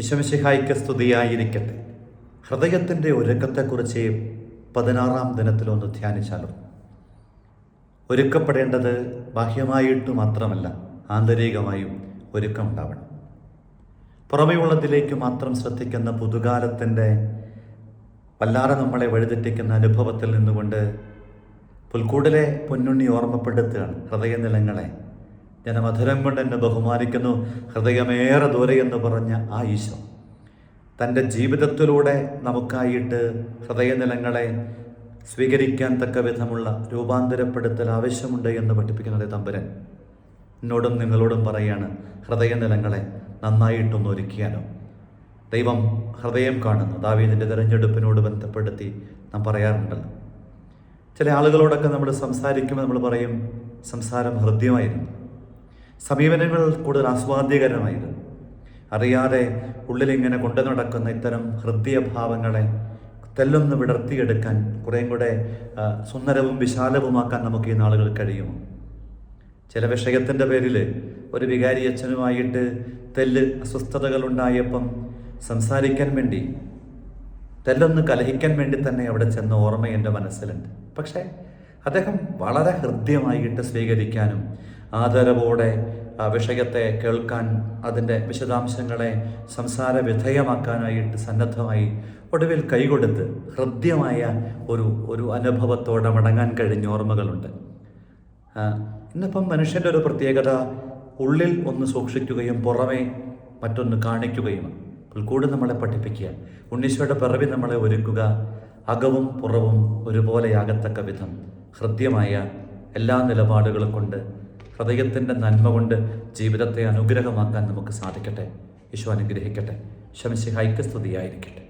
ഈശമിശിഹായിക്ക് സ്തുതിയായിരിക്കട്ടെ. ഹൃദയത്തിന്റെ ഒരുക്കത്തെക്കുറിച്ച് പതിനാറാം ദിനത്തിലൊന്ന് ധ്യാനിച്ചാലോ ഒരുക്കപ്പെടേണ്ടത് ബാഹ്യമായിട്ട് മാത്രമല്ല ആന്തരികമായും ഒരുക്കമുണ്ടാവണം. പുറമെയുള്ളതിലേക്ക് മാത്രം ശ്രദ്ധിക്കുന്ന പുതുകാലത്തിന്റെ വല്ലാതെ നമ്മളെ വഴിതെറ്റിക്കുന്ന അനുഭവത്തിൽ നിന്നുകൊണ്ട് പുൽക്കൂടിലെ പൊന്നുണ്ണി ഓർമ്മപ്പെടുത്തുകയാണ് ഹൃദയനിലങ്ങളെ ജനമധുരം കൊണ്ട് എന്നെ ബഹുമാനിക്കുന്നു. ഹൃദയമേറെ ദൂരെ എന്ന് പറഞ്ഞ ആ ഈശോ. തന്റെ ജീവിതത്തിലൂടെ നമുക്കായിട്ട് ഹൃദയനിലങ്ങളെ സ്വീകരിക്കാൻ തക്ക വിധമുള്ള രൂപാന്തരപ്പെടുത്തൽ ആവശ്യമുണ്ട് എന്ന് പഠിപ്പിക്കുന്നത് തമ്പുരൻ. എന്നോടും നിങ്ങളോടും പറയാണ് ഹൃദയനിലങ്ങളെ നന്നായിട്ടൊന്ന് ഒരുക്കിയാലോ. ദൈവം ഹൃദയം കാണുന്നു. ദാവീദിന്റെ തിരഞ്ഞെടുപ്പിനോട് ബന്ധപ്പെടുത്തി നാം പറയാറുണ്ടല്ലോ. ചില ആളുകളോടൊക്കെ നമ്മൾ സംസാരിക്കുമ്പോൾ നമ്മൾ പറയും സംസാരം ഹൃദ്യമായിരുന്നു. സമീപനങ്ങൾ കൂടുതൽ ആസ്വാദ്യകരമായിരുന്നു അറിയാതെ ഉള്ളിലിങ്ങനെ കൊണ്ടു നടക്കുന്ന ഇത്തരം ഹൃദയഭാവങ്ങളെ തെല്ലൊന്ന് വിടർത്തിയെടുക്കാൻ കുറേയും കൂടെ സുന്ദരവും വിശാലവുമാക്കാൻ നമുക്ക് ഈ നാളുകൾ കഴിയുമോ? ചില വിഷയത്തിന്റെ പേരിൽ ഒരു വികാരി അച്ഛനുമായിട്ട് തെല്ല് അസ്വസ്ഥതകൾ ഉണ്ടായപ്പം സംസാരിക്കാൻ വേണ്ടി തെല്ലൊന്ന് കലഹിക്കാൻ വേണ്ടി തന്നെ അവിടെ ചെന്ന ഓർമ്മ എന്റെ മനസ്സിലുണ്ട്. പക്ഷേ അദ്ദേഹം വളരെ ഹൃദ്യമായിട്ട് സ്വീകരിക്കാനും ആദരവോടെ വിഷയത്തെ കേൾക്കാൻ അതിന്റെ വിശദാംശങ്ങളെ സംസാര വിധേയമാക്കാനായിട്ട് സന്നദ്ധമായി ഒടുവിൽ കൈകൊടുത്ത് ഹൃദ്യമായ ഒരു ഒരു അനുഭവത്തോടെ മടങ്ങാൻ കഴിഞ്ഞ ഓർമ്മകളുണ്ട്. ഇന്നിപ്പം മനുഷ്യന്റെ ഒരു പ്രത്യേകത ഉള്ളിൽ ഒന്ന് സൂക്ഷിക്കുകയും പുറമേ മറ്റൊന്ന് കാണിക്കുകയും പുൽക്കൂട് നമ്മളെ പഠിപ്പിക്കുക. ഉണ്ണീശോയുടെ പിറവി നമ്മളെ ഒരുക്കുക. അകവും പുറവും ഒരുപോലെയാകത്തക്ക വിധം ഹൃദ്യമായ എല്ലാ നിലപാടുകളും കൊണ്ട് ഹൃദയത്തിന്റെ നന്മ കൊണ്ട് ജീവിതത്തെ അനുഗ്രഹമാക്കാൻ നമുക്ക് സാധിക്കട്ടെ. ഈശോ അനുഗ്രഹിക്കട്ടെ. ശമിശിഹായിക്ക് സ്തുതിയായിരിക്കട്ടെ